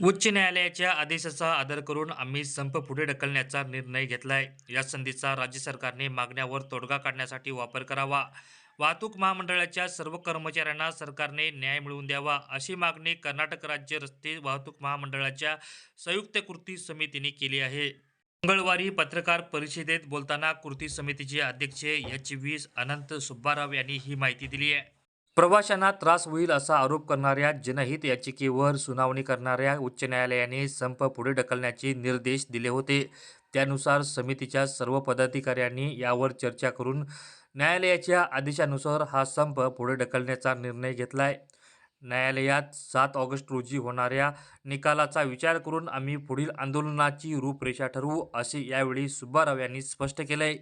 उच्च न्यायालयाच्या आदेशाचा आदर करून आम्ही संप पुढे ढकलण्याचा निर्णय घेतलाय. या संधीचा राज्य सरकारने मागण्यावर तोडगा काढण्यासाठी वापर करावा. वाहतूक महामंडळाच्या सर्व कर्मचाऱ्यांना सरकारने न्याय मिळवून द्यावा अशी मागणी कर्नाटक राज्य रस्ते वाहतूक महामंडळाच्या संयुक्त कृती समितीने केली आहे. मंगळवारी पत्रकार परिषदेत बोलताना कृती समितीचे अध्यक्ष एच व्ही अनंत सुब्बाराव यांनी ही माहिती दिली आहे. प्रवाशांना त्रास होईल असा आरोप करणाऱ्या जनहित याचिकेवर सुनावणी करणाऱ्या उच्च न्यायालयाने संप पुढे ढकलण्याचे निर्देश दिले होते. त्यानुसार समितीच्या सर्व पदाधिकाऱ्यांनी यावर चर्चा करून न्यायालयाच्या आदेशानुसार हा संप पुढे ढकलण्याचा निर्णय घेतलाय. न्यायालयात सात ऑगस्ट रोजी होणाऱ्या निकालाचा विचार करून आम्ही पुढील आंदोलनाची रूपरेषा ठरवू असे यावेळी सुब्बाराव यांनी स्पष्ट केलंय.